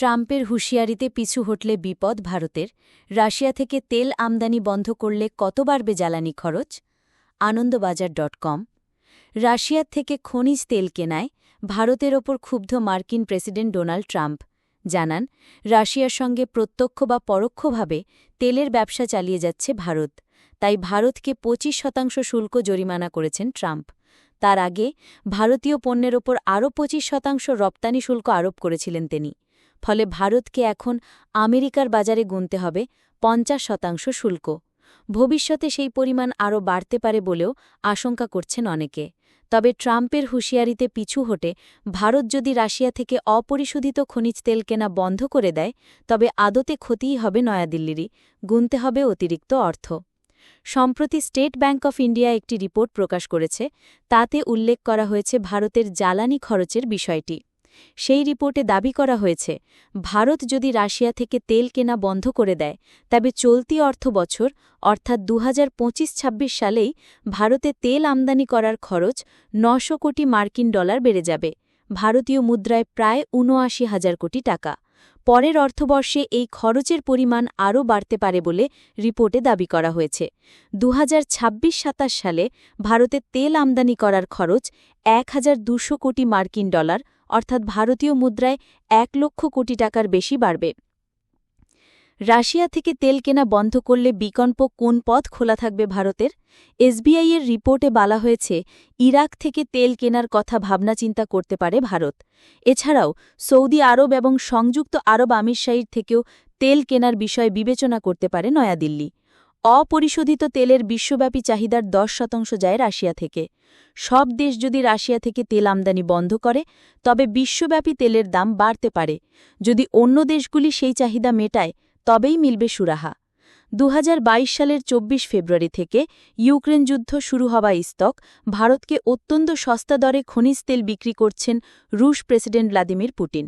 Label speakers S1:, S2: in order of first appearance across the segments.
S1: ট্রাম্পের হুঁশিয়ারিতে পিছু হটলে বিপদ ভারতের, রাশিয়া থেকে তেল আমদানি বন্ধ করলে কত বাড়বে জ্বালানি খরচ? Anandabazar dot com. রাশিয়ার থেকে খনিজ তেল কেনায় ভারতের ওপর ক্ষুব্ধ মার্কিন প্রেসিডেন্ট ডোনাল্ড ট্রাম্প। জানান, রাশিয়ার সঙ্গে প্রত্যক্ষ বা পরোক্ষভাবে তেলের ব্যবসা চালিয়ে যাচ্ছে ভারত। তাই ভারতকে পঁচিশ শতাংশ শুল্ক জরিমানা করেছেন ট্রাম্প। তার আগে ভারতীয় পণ্যের ওপর আরও পঁচিশ শতাংশ রপ্তানি শুল্ক আরোপ করেছিলেন তিনি। ফলে ভারতকে এখন আমেরিকার বাজারে গুনতে হবে পঞ্চাশ শতাংশ শুল্ক। ভবিষ্যতে সেই পরিমাণ আরও বাড়তে পারে বলেও আশঙ্কা করছেন অনেকে। তবে ট্রাম্পের হুঁশিয়ারিতে পিছু হটে, ভারত যদি রাশিয়া থেকে অপরিশোধিত খনিজ তেল কেনা বন্ধ করে দেয়, তবে আদতে ক্ষতিই হবে নয়াদিল্লিরই, গুনতে হবে অতিরিক্ত অর্থ। সম্প্রতি স্টেট ব্যাংক অফ ইন্ডিয়া একটি রিপোর্ট প্রকাশ করেছে, তাতে উল্লেখ করা হয়েছে ভারতের জ্বালানি খরচের বিষয়টি। সেই রিপোর্টে দাবি করা হয়েছে, ভারত যদি রাশিয়া থেকে তেল কেনা বন্ধ করে দেয়, তবে চলতি অর্থ বছর অর্থাৎ দু হাজার সালেই, ভারতে তেল আমদানি করার খরচ নশো কোটি মার্কিন ডলার বেড়ে যাবে। ভারতীয় মুদ্রায় প্রায় উনআশি হাজার কোটি টাকা। পরের অর্থবর্ষে এই খরচের পরিমাণ আরও বাড়তে পারে বলে রিপোর্টে দাবি করা হয়েছে। দু হাজার সালে ভারতে তেল আমদানি করার খরচ এক কোটি মার্কিন ডলার অর্থাৎ ভারতীয় মুদ্রায় এক লক্ষ কোটি টাকার বেশি বাড়বে। রাশিয়া থেকে তেল কেনা বন্ধ করলে বিকল্প কোন পথ খোলা থাকবে ভারতের? এসবিআইয়ের রিপোর্টে বলা হয়েছে, ইরাক থেকে তেল কেনার কথা ভাবনা চিন্তা করতে পারে ভারত। এছাড়াও, সৌদি আরব এবং সংযুক্ত আরব আমিরশাহীর থেকেও তেল কেনার বিষয় বিবেচনা করতে পারে নয়াদিল্লি। অপরিশোধিত তেলের বিশ্বব্যাপী চাহিদার দশ শতাংশ যায় রাশিয়া থেকে। সব দেশ যদি রাশিয়া থেকে তেল আমদানি বন্ধ করে, তবে বিশ্বব্যাপী তেলের দাম বাড়তে পারে। যদি অন্য দেশগুলি সেই চাহিদা মেটায়, তবেই মিলবে সুরাহা। দু হাজার বাইশ সালের ২৪ ফেব্রুয়ারি থেকে ইউক্রেন যুদ্ধ শুরু হওয়া ইস্তক ভারতকে অত্যন্ত সস্তা দরে খনিজ তেল বিক্রি করছেন রুশ প্রেসিডেন্ট ভ্লাদিমির পুটিন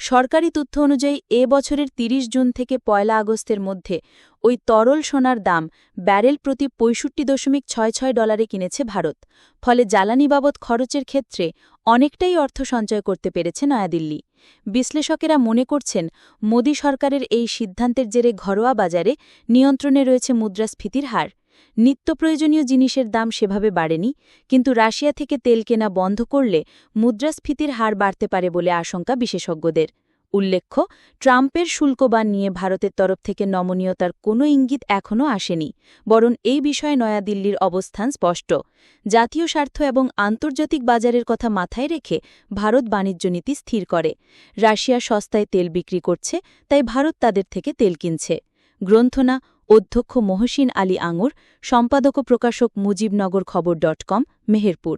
S1: সরকারি তথ্য অনুযায়ী, এ বছরের ৩০ জুন থেকে পয়লা আগস্টের মধ্যে ওই তরল সোনার দাম ব্যারেল প্রতি পঁয়ষট্টি দশমিক ছয় ছয় ডলারে কিনেছে ভারত। ফলে জ্বালানি বাবদ খরচের ক্ষেত্রে অনেকটাই অর্থ সঞ্চয় করতে পেরেছে নয়াদিল্লি। বিশ্লেষকেরা মনে করছেন, মোদী সরকারের এই সিদ্ধান্তের জেরে ঘরোয়া বাজারে নিয়ন্ত্রণে রয়েছে মুদ্রাস্ফীতির হার। নিত্য প্রয়োজনীয় জিনিসের দাম সেভাবে বাড়েনি, কিন্তু রাশিয়া থেকে তেল কেনা বন্ধ করলে মুদ্রাস্ফীতির হার বাড়তে পারে বলে আশঙ্কা বিশেষজ্ঞদের। উল্লেখ্য, ট্রাম্পের শুল্কবান নিয়ে ভারতের তরফ থেকে নমনীয়তার কোনো ইঙ্গিত এখনও আসেনি, বরং এই বিষয়ে নয়াদিল্লির অবস্থান স্পষ্ট। জাতীয় স্বার্থ এবং আন্তর্জাতিক বাজারের কথা মাথায় রেখে ভারত বাণিজ্য নীতি স্থির করে। রাশিয়া সস্তায় তেল বিক্রি করছে, তাই ভারত তাদের থেকে তেল কিনছে। গ্রন্থনা অধ্যক্ষ মহসিন আলী আঙুর সম্পাদক প্রকাশক মুজিবনগর খবর ডট কম মেহেরপুর।